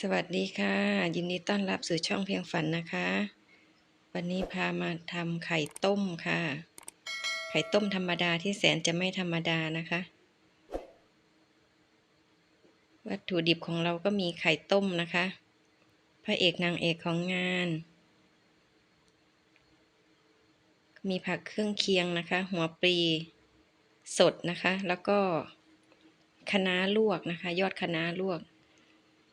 สวัสดีค่ะ ยินดีต้อนรับสู่ช่องเพียงฝันนะคะ วันนี้พามาทำไข่ต้มค่ะ ไข่ต้มธรรมดาที่แสนจะไม่ธรรมดานะคะ วัตถุดิบของเราก็มีไข่ต้มนะคะ พระเอกนางเอกของงาน มีผักเครื่องเคียงนะคะ หัวปลีสดนะคะ แล้วก็คะน้าลวกนะคะ ยอดคะน้าลวก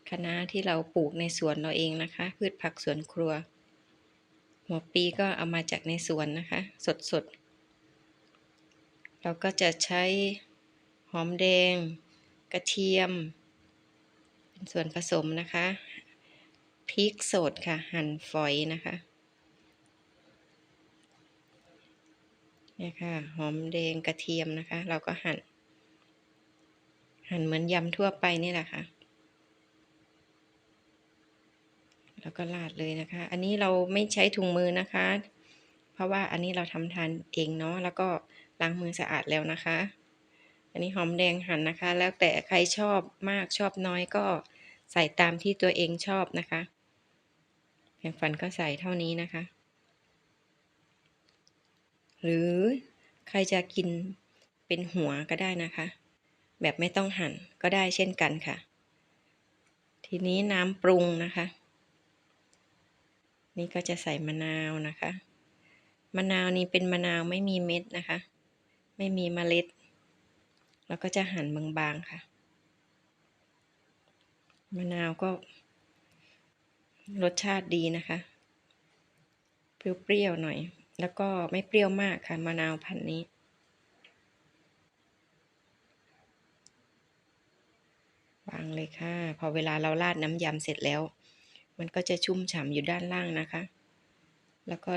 คะน้าที่เราปลูกในสวนเราเองนะคะ พืชผักสวนครัว หัวปีก็เอามาจากในสวนนะคะ สดสดเราก็จะใช้หอมแดง กระเทียม เป็นส่วนผสมนะคะพริกสดค่ะ หั่นฝอยนะคะเนี่ยค่ะหอมแดงกระเทียมนะคะ เราก็หั่น หั่นเหมือนยำทั่วไปนี่แหละค่ะ แล้วก็ราดเลยนะคะ อันนี้เราไม่ใช้ถุงมือนะคะ เพราะว่าอันนี้เราทำทานเองเนาะ แล้วก็ล้างมือสะอาดแล้วนะคะ อันนี้หอมแดงหั่นนะคะ แล้วแต่ใครชอบมากชอบน้อยก็ใส่ตามที่ตัวเองชอบนะคะแผงฟันก็ใส่เท่านี้นะคะ หรือใครจะกินเป็นหัวก็ได้นะคะ แบบไม่ต้องหั่นก็ได้เช่นกันค่ะ ทีนี้น้ำปรุงนะคะ นี่ก็จะใส่มะนาวนะคะ มะนาวนี้เป็นมะนาวไม่มีเม็ดนะคะ ไม่มีเมล็ด แล้วก็จะหั่นบางๆค่ะ มะนาวก็ รสชาติดีนะคะ เปรี้ยวๆหน่อย แล้วก็ไม่เปรี้ยวมากค่ะ มะนาวพันธุ์นี้วางเลยค่ะ พอเวลาเราราดน้ำยำเสร็จแล้ว มันก็จะชุ่มฉ่ำอยู่ด้านล่างนะคะ แล้วก็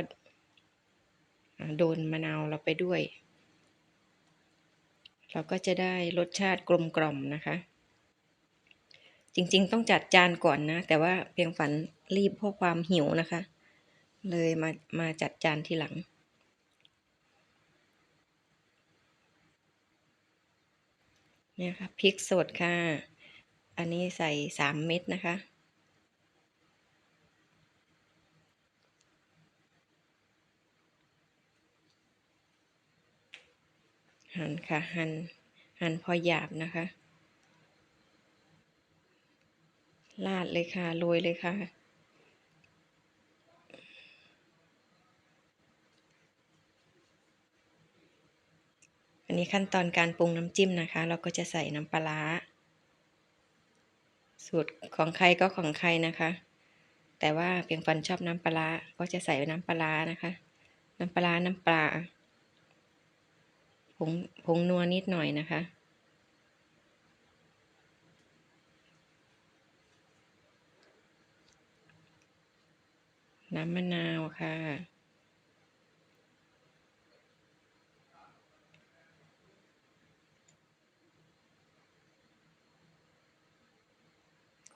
โดนมะนาวเราไปด้วย เราก็จะได้รสชาติกลมกล่อมนะคะ จริงๆ ต้องจัดจานก่อนนะ แต่ว่าเพียงฝันรีบเพราะความหิวนะคะ เลยมามาจัดจานทีหลังเนี่ยค่ะพริกสดค่ะ อันนี้ใส่สามเม็ดนะคะ หั่นค่ะหั่นหั่นพอหยาบนะคะลาดเลยค่ะโรยเลยค่ะอันนี้ขั้นตอนการปรุงน้ำจิ้มนะคะ เราก็จะใส่น้ำปลาสูตรของใครก็ของใครนะคะ แต่ว่าเพียงฟันชอบน้ำปลาก็จะใส่น้ำปลานะคะ น้ำปลาน้ำปลา ผงผงนัวนิดหน่อยนะคะ น้ำมะนาวค่ะ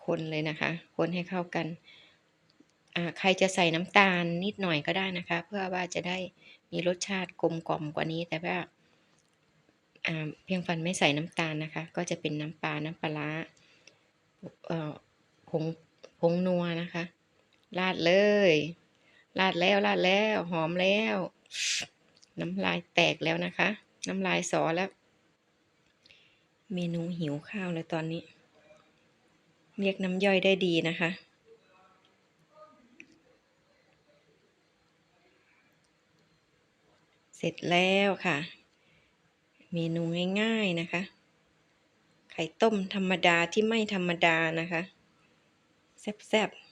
คนเลยนะคะ คนให้เข้ากันใครจะใส่น้ำตาลนิดหน่อยก็ได้นะคะ เพื่อว่าจะได้มีรสชาติกลมกล่อมกว่านี้แต่ว่า เพียงฟันไม่ใส่น้ำตาลนะคะ ก็จะเป็นน้ำปลา น้ำปลาผงผงนัวนะคะ ราดเลย ราดแล้วราดแล้วหอมแล้ว น้ำลายแตกแล้วนะคะ น้ำลายสอแล้ว เมนูหิวข้าวเลยตอนนี้ เรียกน้ำย่อยได้ดีนะคะเสร็จแล้วค่ะ เมนูง่ายๆนะคะ ไข่ต้มธรรมดาที่ไม่ธรรมดานะคะ แซ่บๆ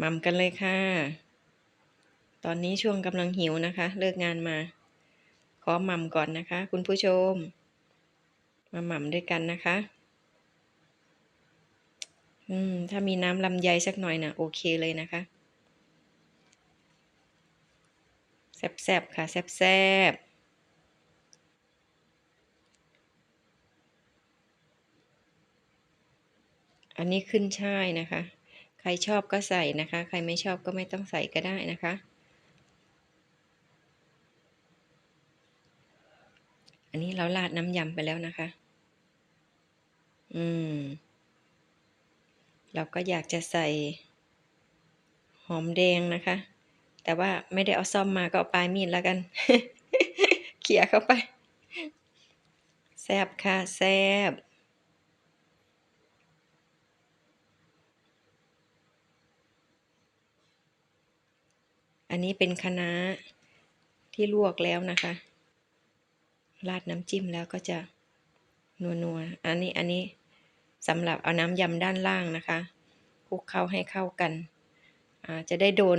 มัมกันเลยค่ะ ตอนนี้ช่วงกำลังหิวนะคะ เลิกงานมา ขอม่ำก่อนนะคะ คุณผู้ชม มาหม่ำด้วยกันนะคะ อืม ถ้ามีน้ำลำไยสักหน่อยนะโอเคเลยนะคะ แซบๆค่ะแซบๆอันนี้ขึ้นช่ายนะคะ ใครชอบก็ใส่นะคะ ใครไม่ชอบก็ไม่ต้องใส่ก็ได้นะคะ อันนี้เราราดน้ำยำไปแล้วนะคะ อืม เราก็อยากจะใส่หอมแดงนะคะ แต่ว่าไม่ได้เอาซ่อมมาก็เอาปลายมีดแล้วกัน เขี่ยเข้าไปแซบค่ะแซบอันนี้เป็นคะน้าที่ลวกแล้วนะคะ ราดน้ำจิ้มแล้วก็จะนัวนัวอันนี้อันนี้สำหรับเอาน้ำยำด้านล่างนะคะคลุกเข้าให้เข้ากันอ่าจะได้โดน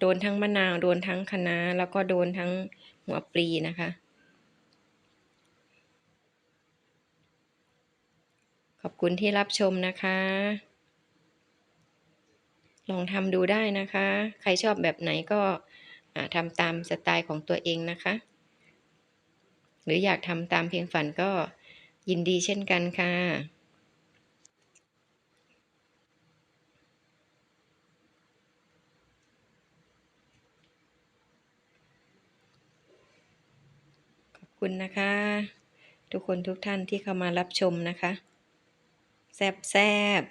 โดนทั้งมะนาว โดนทั้งคะน้าแล้วก็โดนทั้งหัวปลีนะคะ ขอบคุณที่รับชมนะคะ ลองทำดูได้นะคะ ใครชอบแบบไหนก็ทำตามสไตล์ของตัวเองนะคะ หรืออยากทำตามเพียงฝันก็ยินดีเช่นกันค่ะ คุณนะคะ ทุกคนทุกท่านที่เข้ามารับชมนะคะ แซบแซบ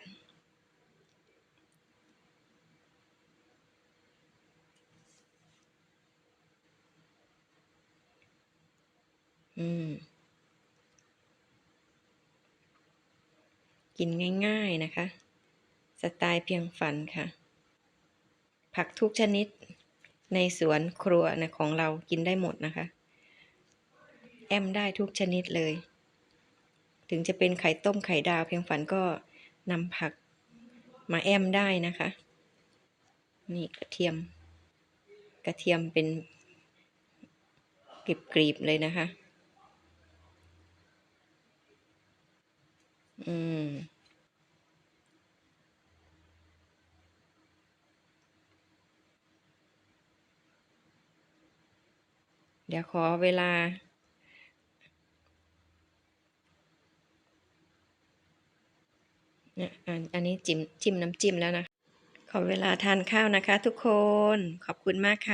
อืม กินง่ายๆนะคะ สไตล์เพียงฝันค่ะ ผักทุกชนิดในสวนครัวนะของเรากินได้หมดนะคะ แอมได้ทุกชนิดเลย ถึงจะเป็นไข่ต้มไข่ดาวเพียงฝันก็นำผักมาแอมได้นะคะ นี่กระเทียม กระเทียมเป็นกรีบๆเลยนะคะ อืมเดี๋ยวขอเวลา เนี่ยอัน อันนี้จิ้มจิ้มน้ำจิ้มแล้วนะ ขอเวลาทานข้าวนะคะทุกคน ขอบคุณมากค่ะ